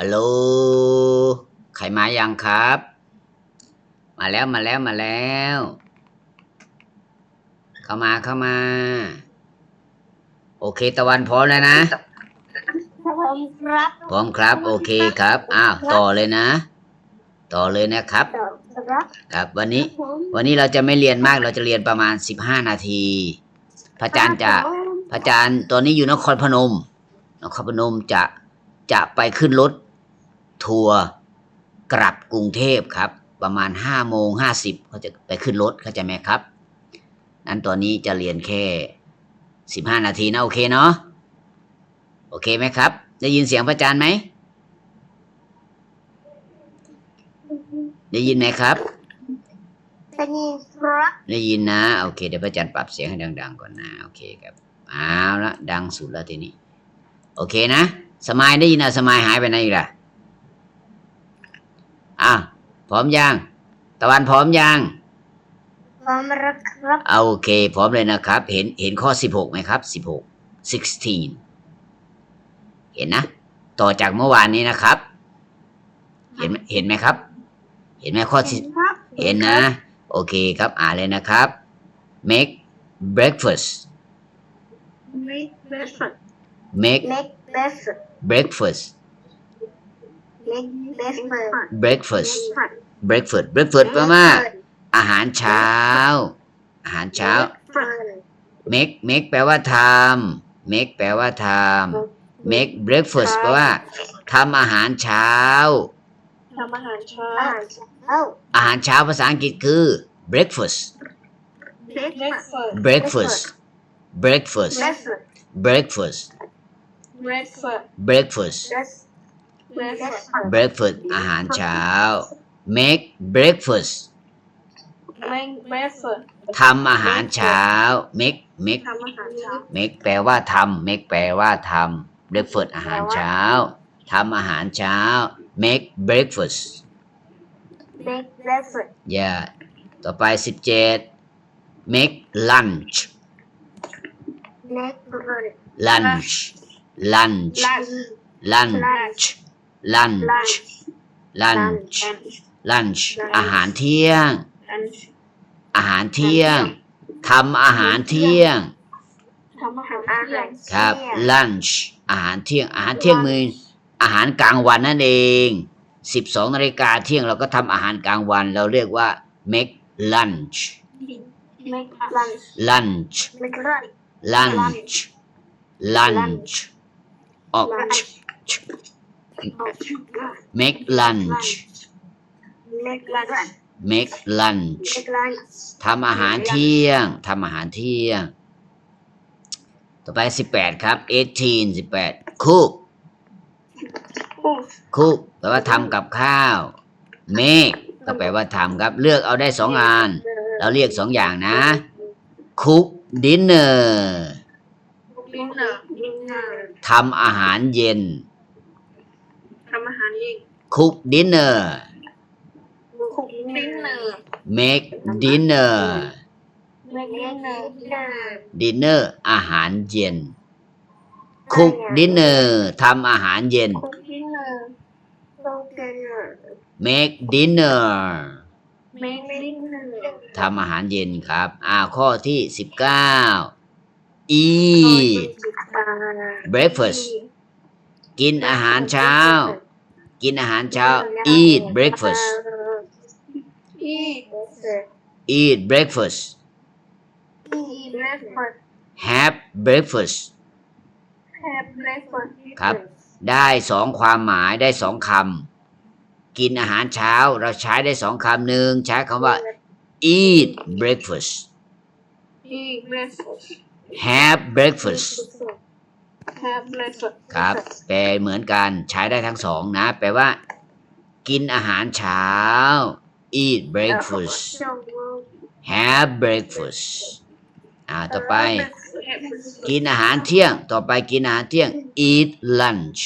ฮัลโหลใครมายังครับ มาแล้วมาแล้วมาแล้ว เข้ามาเข้ามา โอเคตะวันพร้อมแล้วนะผมครับพร้อมครับ โอเคครับ อ้าวต่อเลยนะ ต่อเลยนะครับครับครับ วันนี้ผมวันนี้เราจะไม่เรียนมากเราจะเรียนประมาณ15นาที พระอาจารย์จะพระอาจารย์ตอนนี้อยู่นครพนม นครพนมจะจะไปขึ้นรถ ทัวร์กลับกรุงเทพครับ ประมาณห้าโมงห้าสิบเขาจะไปขึ้นรถเข้าใจไหมครับนั้นตอนนี้จะเรียนแค่สิบห้านาทีนะโอเคเนาะโอเคไหมครับ ได้ยินเสียงพระอาจารย์ไหมได้ยินไหมครับเป็นครับได้ยินนะ โอเคเดี๋ยวพระอาจารย์ปรับเสียงให้ดัง ๆ ก่อนนะโอเคครับเอาละดังสุดแล้วทีนี้ โอเคนะ สมายได้ยินอะสมายหายไปไหนอีกล่ะ อ้าวพร้อมยังตะวันพร้อมยังผมรักครับเอาโอเคพร้อมเลยนะครับ เห็นเห็นข้อสิบหกไหมครับสิบหก sixteen เห็นนะ ต่อจากเมื่อวานนี้นะครับ เห็นไหมเห็นไหมครับ เห็นไหมข้อที่ครับเห็นนะ โอเคครับอ่านเลยนะครับ make breakfast make best make make best breakfast make best breakfast breakfast breakfast แปลว่าอาหารเช้า อาหารเช้า make make แปลว่าทำ make แปลว่าทำ make breakfast แปลว่าทำอาหารเช้าทำอาหารเช้า อาหารเช้าอาหารเช้าภาษาอังกฤษคือ breakfast breakfast breakfast breakfast breakfast breakfast breakfast breakfast breakfast อาหารเช้า make breakfast make breakfast ทำอาหารเช้า make make ทำอาหารเช้า make แปลว่าทำ make แปลว่าทำ breakfast อาหารเช้าทำอาหารเช้า make breakfast make breakfast yeah ต่อไปสิบเจ็ด make lunch make lunch lunch lunch lunch lunch lunch อาหารเที่ยง อาหารเที่ยงทำอาหารเที่ยงทำอาหารอาหารครับ lunch อาหารเที่ยง อาหารเที่ยงมืออาหารกลางวันนั่นเอง12นาฬิกาเที่ยงเราก็ทำอาหารกลางวัน เราเรียกว่า make lunch lunch lunch lunch lunch lunch ออก make lunch make lunch make lunch make lunch ทำอาหารเที่ยงทำอาหารเที่ยง ต่อไปสิบแปดครับ eighteen สิบแปด cook cook cook แปลว่าทำกับข้าว make ก็แปลว่าทำครับ เลือกเอาได้สองอันเราเรียกสองอย่างนะ cook dinner dinner dinner ทำอาหารเย็นทำอาหารเอง cook dinner cook dinner make dinner make dinner dinner อาหารเย็น cook dinner ทำอาหารเย็น cook dinner cook dinner make dinner make dinner ทำอาหารเย็นครับ อ่าข้อที่สิบเก้า eat breakfast กินอาหารเช้า กินอาหารเช้า eat breakfast eat eat breakfast eat breakfast have breakfast have breakfast ครับ ได้สองความหมายได้สองคำกินอาหารเช้าเราใช้ได้สองคำหนึ่งใช้คำว่า eat breakfast eat breakfast have breakfast have breakfast ครับ แปลเหมือนกันใช้ได้ทั้งสองนะ แปลว่า กินอาหารเช้า eat breakfast have breakfast อ่าต่อไป กินอาหารเที่ยง ต่อไปกินอาหารเที่ยง eat lunch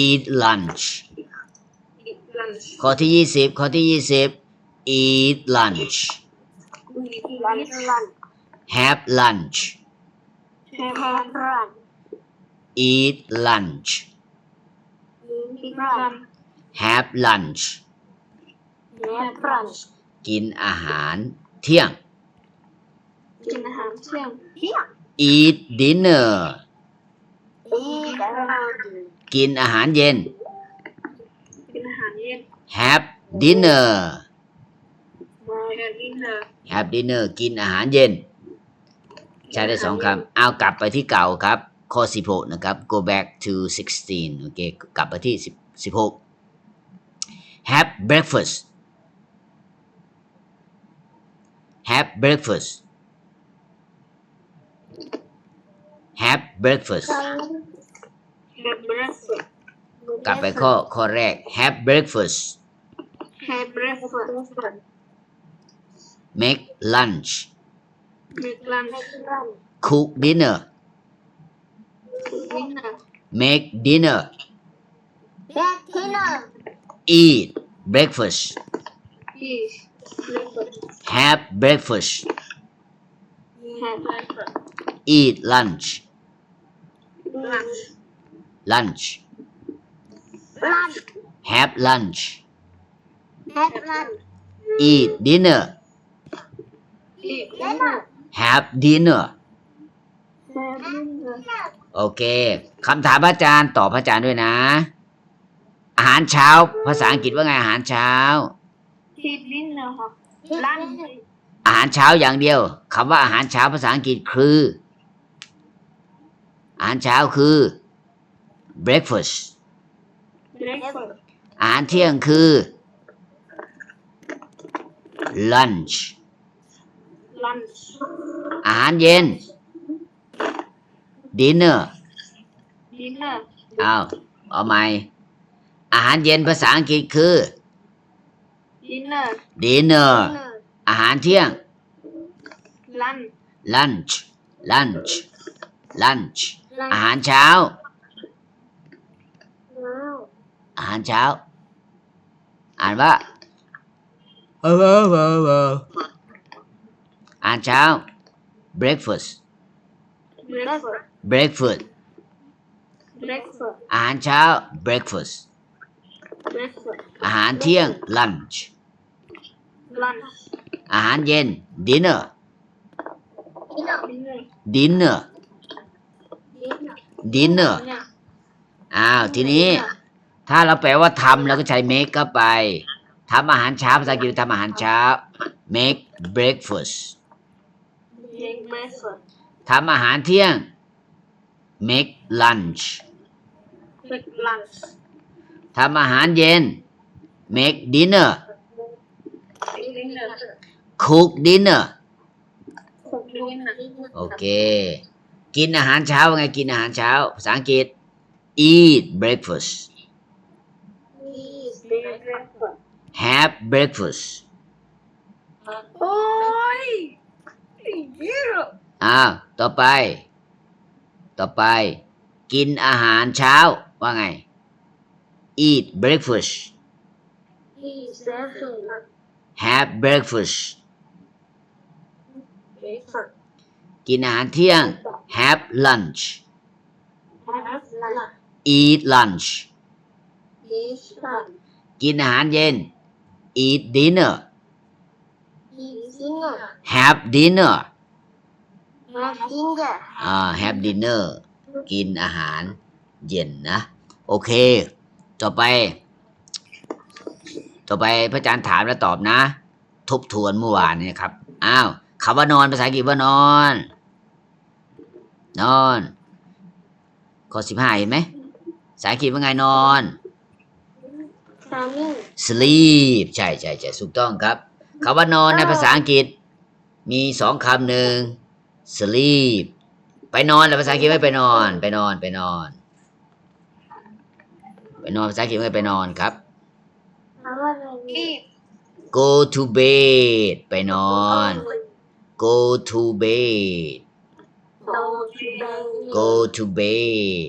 eat lunch eat lunch ข้อที่ยี่สิบข้อที่ยี่สิบ eat lunch eat lunch lunch have lunch have lunch eat lunch run have lunch have brunch กินอาหารเที่ยง กินอาหารเที่ยงเที่ยง eat dinner eat around กินอาหารเย็น กินอาหารเย็น have dinner have dinner have dinner กินอาหารเย็น ใช้ได้สองคำเอากลับไปที่เก่าครับ ข้อ16นะครับ go back to 16 โอเค กลับไปที่10 16 have breakfast have breakfast have breakfast have breakfast กลับไปข้อข้อแรก have breakfast have breakfast make lunch make lunch cook dinner. Dinner make dinner. Make dinner eat breakfast. Eat breakfast have breakfast. Have breakfast eat lunch. Lunch. Lunch lunch have lunch. Have lunch eat dinner eat dinner have dinner have dinner โอเคคำถามพระอาจารย์ตอบพระอาจารย์ด้วยนะ อาหารเช้า ภาษาอังกฤษว่าไงอาหารเช้า eat dinner ครับ lunch อาหารเช้าอย่างเดียวคำว่าอาหารเช้าภาษาอังกฤษคือ อาหารเช้าคือ breakfast breakfast อาหารเที่ยงคือ lunch lunch อาหารเย็น dinner dinner เอาเอาใหม่ อาหารเย็นภาษาอังกฤษคือ dinner dinner อาหารเที่ยง lunch lunch lunch lunch อาหารเช้า อาหารเช้า อ่านว่า เออเออเออเอออาหารเช้า breakfast breakfast breakfast breakfast อาหารเช้า breakfast breakfast อาหารเที่ยง lunch lunch อาหารเย็น dinner dinner dinner dinner อ้าว ทีนี้ ถ้าเราแปลว่าทำเราก็ใช้ make เข้าไปทำอาหารเช้าภาษาอังกฤษทำอาหารเช้า make breakfast make breakfast ทำอาหารเที่ยง make lunch make lunch ทำอาหารเย็น make dinner dinner cook dinner cook dinner โอเค กินอาหารเช้าว่าไงกินอาหารเช้า ภาษาอังกฤษ eat breakfast eat breakfast have breakfast โอ้ยเยอะ อ้าวต่อไป ต่อไป กินอาหารเช้าว่าไง eat breakfast eat breakfast have breakfast breakfast กินอาหารเที่ยง have lunch have lunch eat lunch eat lunch กินอาหารเย็น eat dinner eat dinner have dinner have dinner อ่า have dinner กินอาหารเย็นนะ โอเค ต่อไป ต่อไปพระอาจารย์ถามแล้วตอบนะ ทบทวนเมื่อวานเนี่ยครับ อ้าวคำว่านอนภาษาอังกฤษว่านอน นอนข้อสิบห้าเห็นไหมภาษาอังกฤษว่าไงนอน farming sleep ใช่ใช่ใช่ถูกต้องครับ คำว่านอนในภาษาอังกฤษ มีสองคำหนึ่ง sleep ไปนอนแล้วภาษาอังกฤษไม่ไปนอน ไปนอนไปนอน ไปนอนภาษาอังกฤษไม่ไปนอนครับ eat go to bed ไปนอน go to bed go to bed go to bed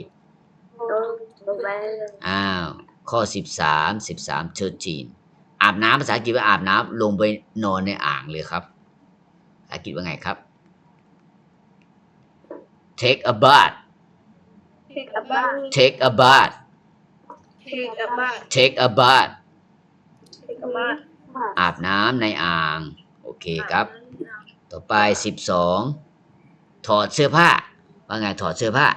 go to bed อ้าว ข้อสิบสามสิบสาม13อาบน้ำภาษาอังกฤษว่าอาบน้ำลงไปนอนในอ่างเลยครับภาษาอังกฤษว่าไงครับ take a bath take a bath take a bath take a bath take a bath take a bath อาบน้ำในอ่าง โอเคครับ ต่อไปสิบสองถอดเสื้อผ้า ว่าไงถอดเสื้อผ้า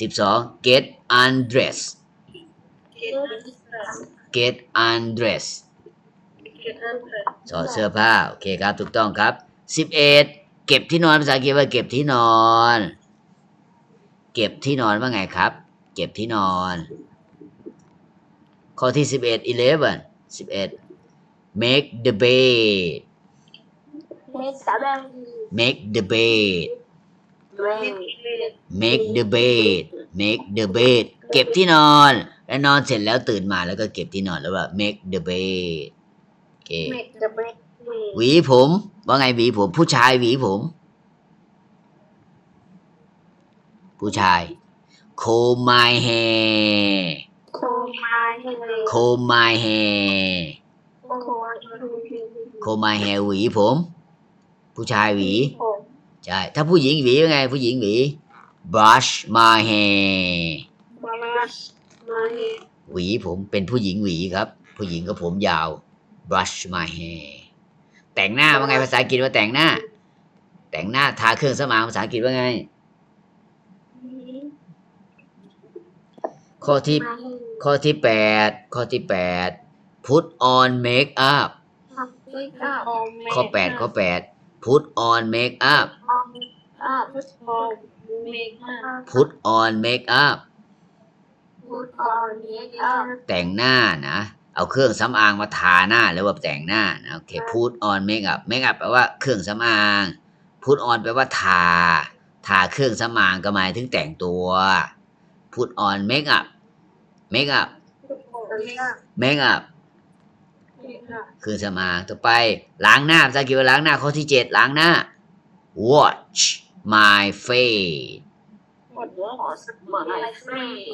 สิบสอง get undressed get undressed get undressed get undressed ถอดเสื้อผ้า โอเคครับ ถูกต้องครับ สิบเอ็ด เก็บที่นอนภาษาอังกฤษว่าเก็บที่นอน เก็บที่นอนว่าไงครับ เก็บที่นอน ข้อที่สิบเอ็ด eleven สิบเอ็ด make the bed make the bed make the bed make the bed make the bed เก็บที่นอน แล้วนอนเสร็จแล้วตื่นมาแล้วก็เก็บที่นอนแล้วว่า make the bed โอเค make the bed หวีผม ว่าไงหวีผม ผู้ชายหวีผม ผู้ชาย comb my hair comb my hair comb my hair comb my hair หวีผม ผู้ชายหวี ใช่ ถ้าผู้หญิงหวีว่าไง ผู้หญิงหวี brush my hair brush my hair หวีผมเป็นผู้หญิงหวีครับ ผู้หญิงก็ผมยาว brush my hair แต่งหน้าว่าไงภาษาอังกฤษว่าแต่งหน้า แต่งหน้าทาเครื่องสำอางภาษาอังกฤษว่าไง ข้อที่ my hair ข้อที่แปดข้อที่แปด put on make up make up ข้อแปดข้อแปด put on make up up put on make up put on make up put on make up แต่งหน้านะ เอาเครื่องสำอางมาทาหน้าหรือว่าแต่งหน้านะโอเค put on make up make up แปลว่าเครื่องสำอาง put on แปลว่าทา ทาเครื่องสำอางก็หมายถึงแต่งตัว put on make up make up make up make up make up เครื่องสำอางต่อไป ล้างหน้าภาษาอังกฤษว่าล้างหน้าข้อที่เจ็ดล้างหน้า watch my face what was my face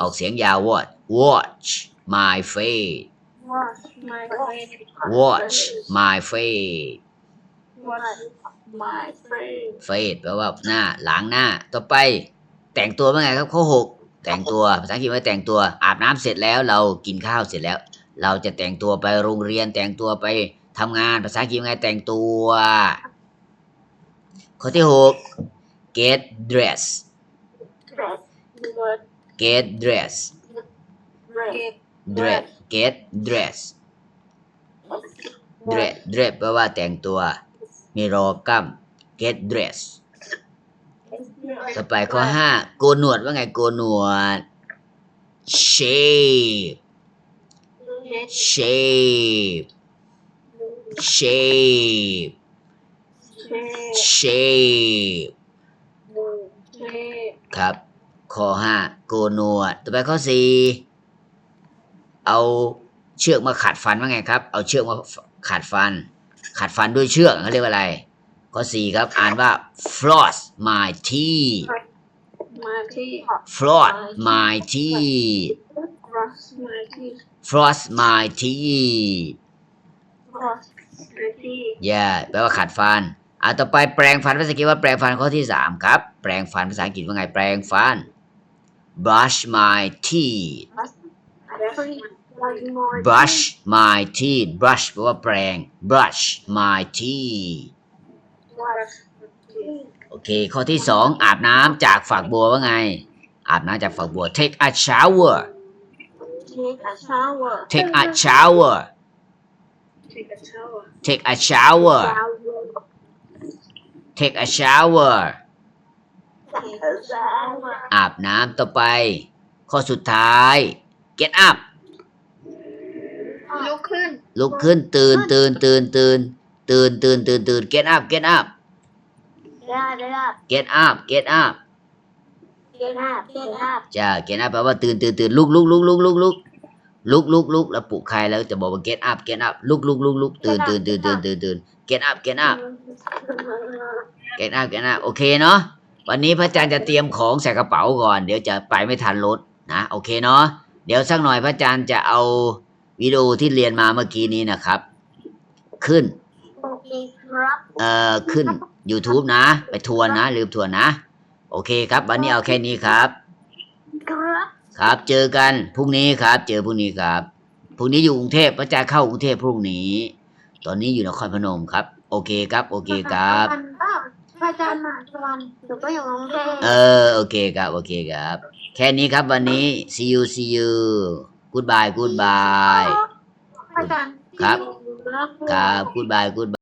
ออกเสียงยาว watch watch my face wash my face watch my face wash my face face แปลว่าหน้าล้างหน้า ต่อไป แต่งตัวเป็นไงครับข้อหกแต่งตัวภาษาอังกฤษว่าแต่งตัวอาบน้ำเสร็จแล้วเรากินข้าวเสร็จแล้ว เราจะแต่งตัวไปโรงเรียนแต่งตัวไปทำงานภาษาอังกฤษว่าไงแต่งตัว ข้อที่หก get dress dress what get dress dress get dress get dress dress dress แปลว่าแต่งตัว มีรอกำ get dress ต่อไปข้อห้าโกนหนวดว่าไงโกนหนวด shave shave shave shave ครับ ข้อห้าโกนหนวด ต่อไปข้อสี่เอาเชือกมาขัดฟันว่าไงครับ เอาเชือกมาขัดฟัน ขัดฟันด้วยเชือกเขาเรียกว่าอะไร ข้อสี่ครับ อ่านว่า floss my teeth floss my teeth floss my teeth brush my teeth อย่แปลว่าขัดฟันอ่าต่อไปแปรงฟันภาษาอังกฤษว่าแปรงฟันข้อที่สามครับ แปรงฟันภาษาอังกฤษว่าไง แปรงฟัน brush my teeth brush my teeth brush แปลว่าแปรง brush my teeth โอเค ข้อที่สองอาบน้ำจากฝักบัวว่าไง อาบน้ำจากฝักบัว take a shower take a shower take a shower take a shower อาบน้ำต่อไป ข้อสุดท้าย get up ลุกขึ้น ลุกขึ้นตื่นตื่นตื่นตื่นตื่นตื่นตื่นตื่น get up get up get up get up get up get up get up จ้า get up แปลว่าตื่นตื่นตื่นลุกลุกลุกลุกลุกลุกลุกลุกลุกแล้วปลุกใครแล้วจะบอกว่า get up get up ลุกลุกลุกลุกตื่นตื่นตื่นตื่นตื่นตื่น get up get up get up get up โอเคเนาะ วันนี้พระอาจารย์จะเตรียมของใส่กระเป๋าก่อน เดี๋ยวจะไปไม่ทันรถนะโอเคเนาะเดี๋ยวสักหน่อยพระอาจารย์จะเอาวิดีโอที่เรียนมาเมื่อกี้นี้นะครับ ขึ้นโอเคครับเอ่อขึ้น YouTube นะ ไปทวนนะ ลืมทวนนะ โอเคครับ วันนี้เอาแค่นี้ครับครับ ครับเจอกันพรุ่งนี้ครับ เจอพรุ่งนี้ครับพรุ่งนี้อยู่กรุงเทพพระอาจารย์เข้ากรุงเทพพรุ่งนี้ ตอนนี้อยู่นครพนมครับ โอเคครับ โอเคครับวันก็ พระอาจารย์มาทุกวันหนูก็อยู่กรุงเทพเออโอเคครับโอเคครับ แค่นี้ครับวันนี้ see you see you goodbye goodbye พระอาจารย์ครับรักครับ goodbye goodbye